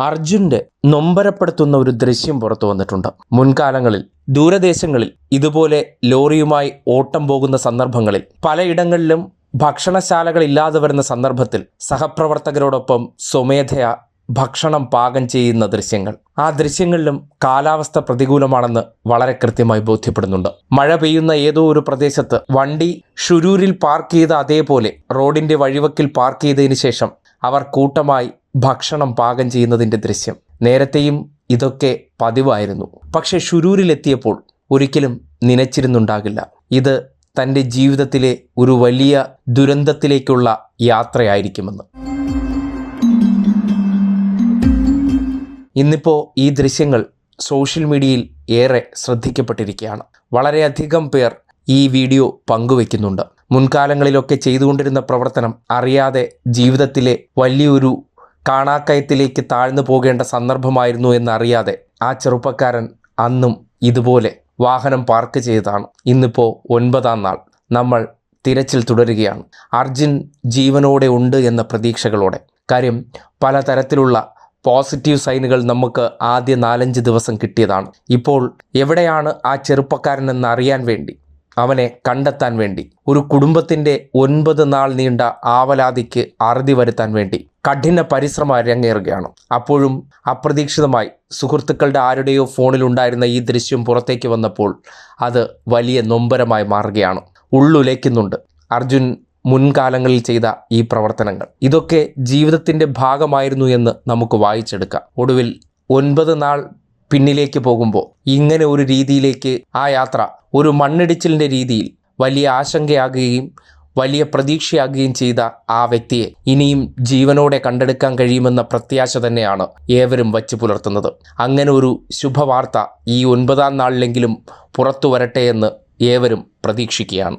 അർജുന്റെ നൊമ്പരപ്പെടുത്തുന്ന ഒരു ദൃശ്യം പുറത്തു വന്നിട്ടുണ്ട്. മുൻകാലങ്ങളിൽ ദൂരദേശങ്ങളിൽ ഇതുപോലെ ലോറിയുമായി ഓട്ടം പോകുന്ന സന്ദർഭങ്ങളിൽ പലയിടങ്ങളിലും ഭക്ഷണശാലകളില്ലാതെ വരുന്ന സന്ദർഭത്തിൽ സഹപ്രവർത്തകരോടൊപ്പം സ്വമേധയ ഭക്ഷണം പാകം ചെയ്യുന്ന ദൃശ്യങ്ങൾ. ആ ദൃശ്യങ്ങളിലും കാലാവസ്ഥ പ്രതികൂലമാണെന്ന് വളരെ കൃത്യമായി ബോധ്യപ്പെടുന്നുണ്ട്. മഴ പെയ്യുന്ന ഏതോ ഒരു പ്രദേശത്ത് വണ്ടി ഷുരൂരിൽ പാർക്ക് ചെയ്ത അതേപോലെ റോഡിന്റെ വഴിവക്കിൽ പാർക്ക് ചെയ്തതിനു ശേഷം അവർ കൂട്ടമായി ഭക്ഷണം പാകം ചെയ്യുന്നതിന്റെ ദൃശ്യം. നേരത്തെയും ഇതൊക്കെ പതിവായിരുന്നു. പക്ഷെ ഷുരൂരിലെത്തിയപ്പോൾ ഒരിക്കലും നനച്ചിരുന്നുണ്ടാകില്ല. ഇത് തന്റെ ജീവിതത്തിലെ ഒരു വലിയ ദുരന്തത്തിലേക്കുള്ള യാത്രയായിരിക്കുമെന്ന്. ഇന്നിപ്പോൾ ഈ ദൃശ്യങ്ങൾ സോഷ്യൽ മീഡിയയിൽ ഏറെ ശ്രദ്ധിക്കപ്പെട്ടിരിക്കുകയാണ്. വളരെയധികം പേർ ഈ വീഡിയോ പങ്കുവെക്കുന്നുണ്ട്. മുൻകാലങ്ങളിലൊക്കെ ചെയ്തുകൊണ്ടിരുന്ന പ്രവർത്തനം അറിയാതെ ജീവിതത്തിലെ വലിയൊരു കാണാക്കയത്തിലേക്ക് താഴ്ന്നു പോകേണ്ട സന്ദർഭമായിരുന്നു എന്നറിയാതെ ആ ചെറുപ്പക്കാരൻ അന്നും ഇതുപോലെ വാഹനം പാർക്ക് ചെയ്തതാണ്. ഇന്നിപ്പോൾ ഒൻപതാം നാൾ. നമ്മൾ തിരച്ചിൽ തുടരുകയാണ്. അർജുൻ ജീവനോടെ ഉണ്ട് എന്ന പ്രതീക്ഷകളോടെ. കാര്യം പലതരത്തിലുള്ള പോസിറ്റീവ് സൈനുകൾ നമുക്ക് ആദ്യ നാലഞ്ച് ദിവസം കിട്ടിയതാണ്. ഇപ്പോൾ എവിടെയാണ് ആ ചെറുപ്പക്കാരനെന്ന് അറിയാൻ വേണ്ടി അവനെ കണ്ടെത്താൻ വേണ്ടി. ഒരു കുടുംബത്തിന്റെ ഒൻപത് നാൾ നീണ്ട ആവലാതിക്ക് അറുതി വരുത്താൻ വേണ്ടി കഠിന പരിശ്രമം അരങ്ങേറുകയാണ്. അപ്പോഴും അപ്രതീക്ഷിതമായി സുഹൃത്തുക്കളുടെ ആരുടെയോ ഫോണിലുണ്ടായിരുന്ന ഈ ദൃശ്യം പുറത്തേക്ക് വന്നപ്പോൾ അത് വലിയ നൊമ്പരമായി മാറുകയാണ്. ഉള്ളുലയ്ക്കുന്നുണ്ട്. അർജുൻ മുൻകാലങ്ങളിൽ ചെയ്ത ഈ പ്രവർത്തനങ്ങൾ. ഇതൊക്കെ ജീവിതത്തിന്റെ ഭാഗമായിരുന്നു എന്ന് നമുക്ക് വായിച്ചെടുക്കാം. ഒടുവിൽ ഒൻപത് നാൾ പിന്നിലേക്ക് പോകുമ്പോൾ ഇങ്ങനെ ഒരു രീതിയിലേക്ക് ആ യാത്ര ഒരു മണ്ണിടിച്ചിലിന്റെ രീതിയിൽ വലിയ ആശങ്കയാകുകയും വലിയ പ്രതീക്ഷയാകുകയും ചെയ്ത ആ വ്യക്തിയെ ഇനിയും ജീവനോടെ കണ്ടെടുക്കാൻ കഴിയുമെന്ന പ്രത്യാശ തന്നെയാണ് ഏവരും വച്ചു പുലർത്തുന്നത്. അങ്ങനെ ഒരു ശുഭവാർത്ത ഈ ഒൻപതാം നാളിലെങ്കിലും പുറത്തു വരട്ടെ എന്ന് ഏവരും പ്രതീക്ഷിക്കുകയാണ്.